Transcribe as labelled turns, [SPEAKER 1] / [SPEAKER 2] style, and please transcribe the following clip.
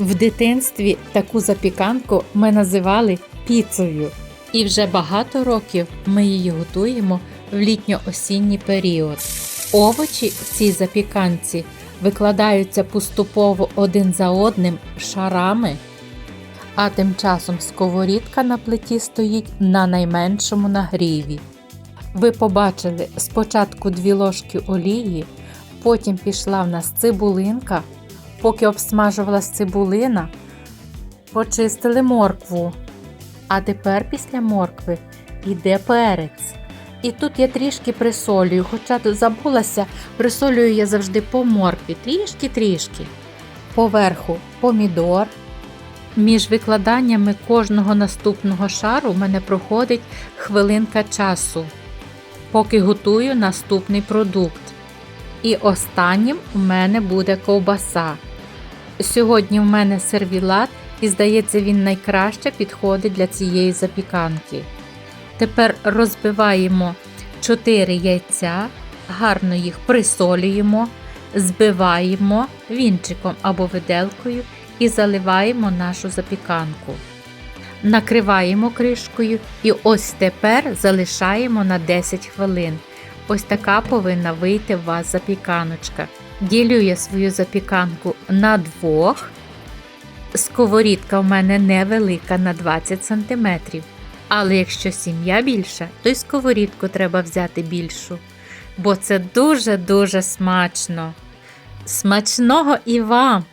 [SPEAKER 1] В дитинстві таку запіканку ми називали піцею. І вже багато років ми її готуємо в літньо-осінній період. Овочі в цій запіканці викладаються поступово один за одним шарами, а тим часом сковорідка на плиті стоїть на найменшому нагріві. Ви побачили спочатку дві ложки олії, потім пішла в нас цибулинка. Поки обсмажувалась цибулина, почистили моркву. А тепер після моркви йде перець. І тут я трішки присолюю, хоча тут забулася, присолюю я завжди по моркві, трішки-трішки. Поверху помідор. Між викладаннями кожного наступного шару в мене проходить хвилинка часу, поки готую наступний продукт. І останнім у мене буде ковбаса. Сьогодні в мене сервілат, і здається, він найкраще підходить для цієї запіканки. Тепер розбиваємо 4 яйця, гарно їх присолюємо, збиваємо вінчиком або виделкою і заливаємо нашу запіканку. Накриваємо кришкою і ось тепер залишаємо на 10 хвилин. Ось така повинна вийти у вас запіканочка. Ділю я свою запіканку на двох. Сковорідка в мене невелика на 20 см. Але якщо сім'я більша, то й сковорідку треба взяти більшу. Бо це дуже-дуже смачно. Смачного і вам!